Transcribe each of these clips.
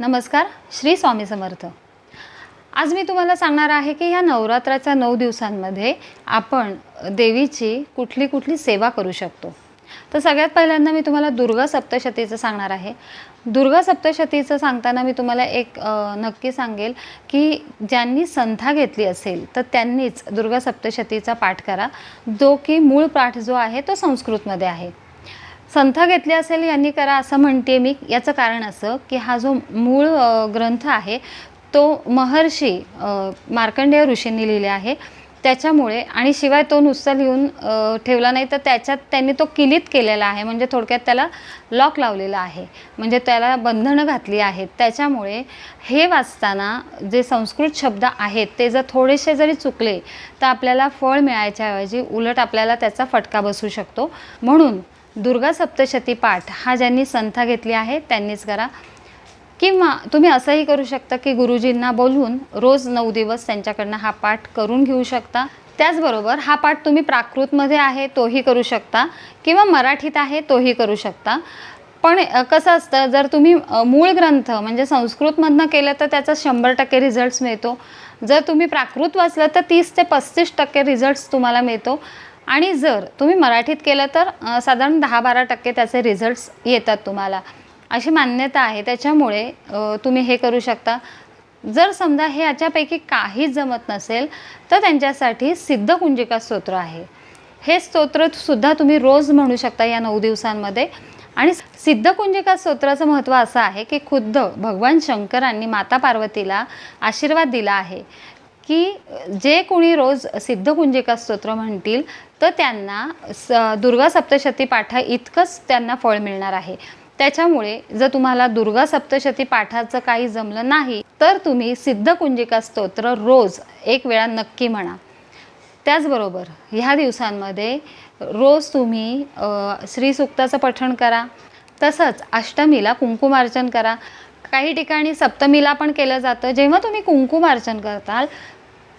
नमस्कार श्री स्वामी समर्थ. आज मी तुम्हाला सांगणार आहे की ह्या नवरात्राच्या नऊ दिवसांमध्ये आपण देवीची कुठली कुठली सेवा करू शकतो. तर सगळ्यात पहिल्यांदा मी तुम्हाला दुर्गा सप्तशतीचं सांगणार आहे. दुर्गा सप्तशतीचं सांगताना मी तुम्हाला एक नक्की सांगेल की ज्यांनी संथा घेतली असेल तर त्यांनीच दुर्गा सप्तशतीचा पाठ करा. जो की मूळ पाठ जो आहे तो संस्कृतमध्ये आहे. संथ घेतली असेल यांनी करा असं म्हणते मी. याचं कारण असं की हा जो मूळ ग्रंथ आहे तो महर्षी मार्कंडेय ऋषींनी लिहिले आहे. त्याच्यामुळे आणि शिवाय तो नुसता लिहून ठेवला नाही तर त्याच्यात त्यांनी तो किलित केलेला आहे. म्हणजे थोडक्यात त्याला लॉक लावलेला आहे. म्हणजे त्याला बंधनं घातली आहेत. त्याच्यामुळे हे वाचताना जे संस्कृत शब्द आहेत ते जर थोडेसे जरी चुकले तर आपल्याला फळ मिळायच्याऐवजी उलट आपल्याला त्याचा फटका बसू शकतो. म्हणून दुर्गा सप्तशती पाठ हा ज्यांनी संथा घेतली आहे त्यांनीच करा. किंवा तुम्ही असंही करू शकता की गुरुजींना बोलवून रोज नऊ दिवस त्यांच्याकडनं हा पाठ करून घेऊ शकता. त्याचबरोबर हा पाठ तुम्ही प्राकृतमध्ये आहे तोही करू शकता. किंवा मराठीत आहे तोही करू शकता. पण कसं असतं जर तुम्ही मूळ ग्रंथ म्हणजे संस्कृतमधनं केलं तर त्याचा शंभर टक्के रिझल्ट्स मिळतो. जर तुम्ही प्राकृत वाचलं तर तीस ते पस्तीस टक्के रिझल्ट्स तुम्हाला मिळतो. आणि जर तुम्ही मराठीत केलं तर साधारण दहा बारा टक्के त्याचे रिझल्ट्स येतात तुम्हाला. अशी मान्यता आहे. त्याच्यामुळे तुम्ही हे करू शकता. जर समजा हे याच्यापैकी काहीच जमत नसेल तर त्यांच्यासाठी सिद्ध कुंजिका स्तोत्र आहे. हे स्तोत्र सुद्धा तुम्ही रोज म्हणू शकता या नऊ दिवसांमध्ये. आणि सिद्धकुंजिका स्तोत्राचं महत्त्व असं आहे की खुद्द भगवान शंकरांनी माता पार्वतीला आशीर्वाद दिला आहे. की जे कोणी रोज सिद्धकुंजिका स्तोत्र म्हणतील तर त्यांना स दुर्गा सप्तशती पाठा इतकंच त्यांना फळ मिळणार आहे. त्याच्यामुळे जर तुम्हाला दुर्गा सप्तशती पाठाचं काही जमलं नाही तर तुम्ही सिद्धकुंजिका स्तोत्र रोज एक वेळा नक्की म्हणा. त्याचबरोबर ह्या दिवसांमध्ये रोज तुम्ही श्रीसुक्ताचं पठण करा तसंच अष्टमीला कुंकुमार्चन करा. काही ठिकाणी सप्तमीला पण केलं जातं. जेव्हा तुम्ही कुंकुमार्चन करताल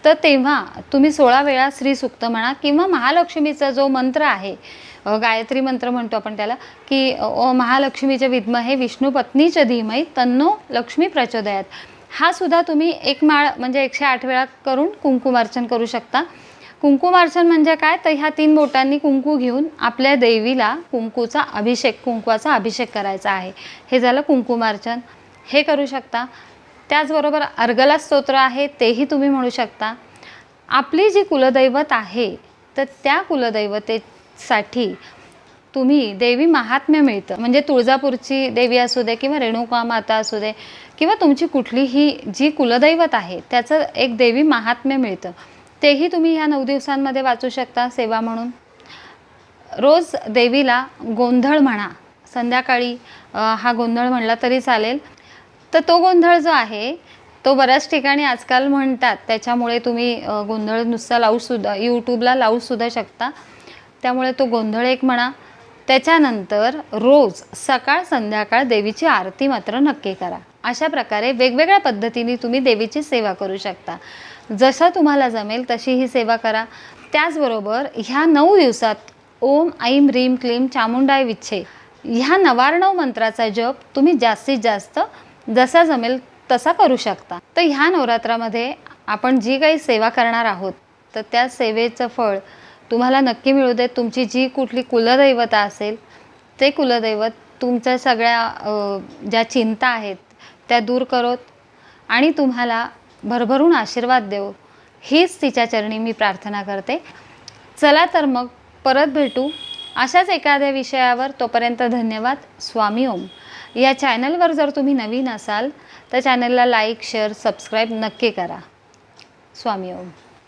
तर तेव्हा तुम्ही सोळा वेळा श्रीसुक्त म्हणा किंवा महालक्ष्मीचा जो मंत्र आहे गायत्री मंत्र म्हणतो आपण त्याला की महालक्ष्मीचे विद्म हे विष्णू पत्नीच्या धीमय तन्नो लक्ष्मी प्रचोदयात. हा सुद्धा तुम्ही एक माळ म्हणजे एकशे आठ वेळा करून कुंकुमार्चन करू शकता. कुंकुमार्चन म्हणजे काय? तर ह्या तीन बोटांनी कुंकू घेऊन आपल्या देवीला कुंकूचा अभिषेक कुंकवाचा अभिषेक करायचा आहे. हे झालं कुंकुमार्चन. हे करू शकता. त्याचबरोबर अर्गला स्तोत्र आहे तेही तुम्ही म्हणू शकता. आपली जी कुलदैवत आहे तर त्या कुलदैवतेसाठी तुम्ही देवी महात्म्य मिळतं. म्हणजे तुळजापूरची देवी असू दे किंवा रेणुका माता असू दे किंवा तुमची कुठलीही जी कुलदैवत आहे त्याचं एक देवी महात्म्य मिळतं. तेही तुम्ही ह्या नऊ दिवसांमध्ये वाचू शकता सेवा म्हणून. रोज देवीला गोंधळ म्हणा. संध्याकाळी हा गोंधळ म्हणला तरी चालेल. तर तो गोंधळ जो आहे तो बऱ्याच ठिकाणी आजकाल म्हणतात त्याच्यामुळे तुम्ही गोंधळ नुसता लावूसुद्धा यूट्यूबला लावूसुद्धा शकता. त्यामुळे तो गोंधळ एक म्हणा. त्याच्यानंतर रोज सकाळ संध्याकाळ देवीची आरती मात्र नक्की करा. अशा प्रकारे वेगवेगळ्या पद्धतीने तुम्ही देवीची सेवा करू शकता. जसं तुम्हाला जमेल तशी ही सेवा करा. त्याचबरोबर ह्या नऊ दिवसात ओम ऐम ह्रीम क्लीम चामुंडाय विच्छे ह्या नवार्णव मंत्राचा जप तुम्ही जास्तीत जास्त जसा जमेल तसा करू शकता. तर ह्या नवरात्रामध्ये आपण जी काही सेवा करणार आहोत तर त्या सेवेचं फळ तुम्हाला नक्की मिळू देत. तुमची जी कुठली कुलदैवता असेल ते कुलदैवत तुमच्या सगळ्या ज्या चिंता आहेत त्या दूर करोत आणि तुम्हाला भरभरून आशीर्वाद देव. हीच तिच्या चरणी मी प्रार्थना करते. चला तर मग परत भेटू. अशाच एखाद्या विषयावर तोपर्यंत धन्यवाद. स्वामी ओम. या चॅनलवर जर तुम्ही नवीन असाल तर चॅनलला लाईक शेअर सबस्क्राईब नक्की करा. स्वामी ओम.